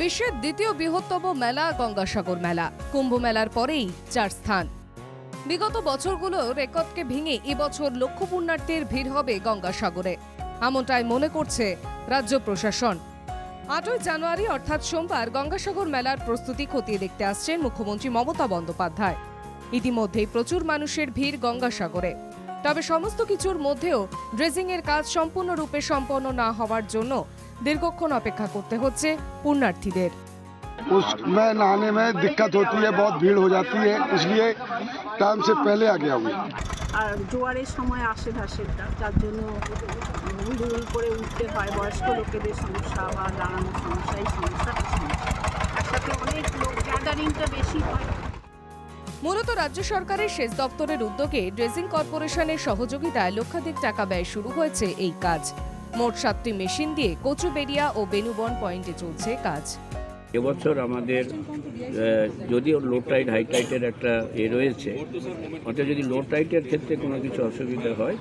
বিশ্বের দ্বিতীয় বৃহত্তম মেলা গঙ্গাসাগর মেলা। কুম্ভ মেলার পরেই চার স্থান। বিগত বছরগুলো রেকর্ডকে ভেঙে এবছর লক্ষ পুণ্যার্থীর ভিড় হবে গঙ্গাসাগরে। এমনটাই মনে করছে রাজ্য প্রশাসন। আটই জানুয়ারি, অর্থাৎ সোমবার, গঙ্গাসাগর মেলার প্রস্তুতি খতিয়ে দেখতে আসছেন মুখ্যমন্ত্রী মমতা বন্দ্যোপাধ্যায়। ইতিমধ্যেই প্রচুর মানুষের ভিড় গঙ্গাসাগরে। তবে সমস্ত কিছুর মধ্যেও ড্রেজিং এর কাজ সম্পূর্ণরূপে সম্পন্ন না হওয়ার জন্য দীর্ঘক্ষণ অপেক্ষা করতে হচ্ছে পুণ্যার্থীদের उसमें नहाने में दिक्कत होती है बहुत भीड़ हो जाती है इसलिए टाइम से पहले आ गया हूँ আর জোয়ারের সময় আসে ভাসেরটা যার জন্য হুড় করে উঠতে হয় বয়স্ক লোকেদের সমস্যা বা দাঁড়ানোর সমস্যা এই সমস্যাটা সমস্যা একসাথে অনেক লোক গ্যাদারিংটা বেশি হয় মূলত রাজ্য সরকারের সেচ দপ্তরের উদ্যোগে ড্রেজিং কর্পোরেশনের সহযোগিতায় লক্ষাধিক টাকা ব্যয় শুরু হয়েছে এই কাজ মোট সাতটি মেশিন দিয়ে কচুবেড়িয়া ও বেনুবন পয়েন্টে চলছে কাজ। এবছর আমাদের যদিও লো টাইড হাই টাইটের একটা এ রয়েছে, অর্থাৎ যদি লো টাইটের ক্ষেত্রে কোনো কিছু অসুবিধা হয়,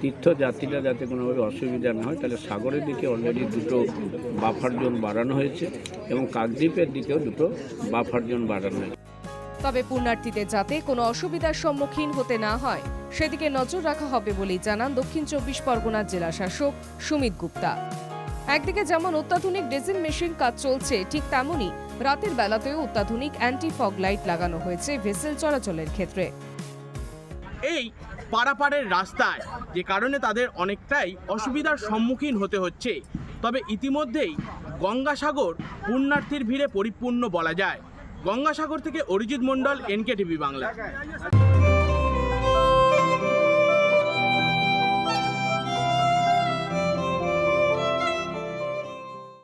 তীর্থযাত্রীরা যাতে কোনোভাবে অসুবিধা না হয়, তাহলে সাগরের দিকে অলরেডি দুটো বাফার জোন বাড়ানো হয়েছে এবং কাকদ্বীপের দিকেও দুটো বাফার জোন বাড়ানো হয়েছে। তবে পুণ্যার্থীদের যাতে কোনো অসুবিধার সম্মুখীন হতে না হয়। সেদিকে নজর রাখা হবে বলেই জানান দক্ষিণ চব্বিশ পরগনার জেলা শাসক সুমিত গুপ্তা। একদিকে যেমন অত্যাধুনিক ড্রেজিং মেশিন কাজ চলছে, ঠিক তেমনই রাতের বেলাতেও অত্যাধুনিক অ্যান্টি ফগ লাইট লাগানো হয়েছে ভেসেল চলাচলের ক্ষেত্রে। এই পারাপারের রাস্তায়, যে কারণে তাদের অনেকটাই অসুবিধার সম্মুখীন হতে হচ্ছে। তবে ইতিমধ্যেই গঙ্গাসাগর পুণ্যার্থীর ভিড়ে পরিপূর্ণ বলা যায়। গঙ্গাসাগর থেকে অরিজিৎ মন্ডল এনকে টিভি বাংলা।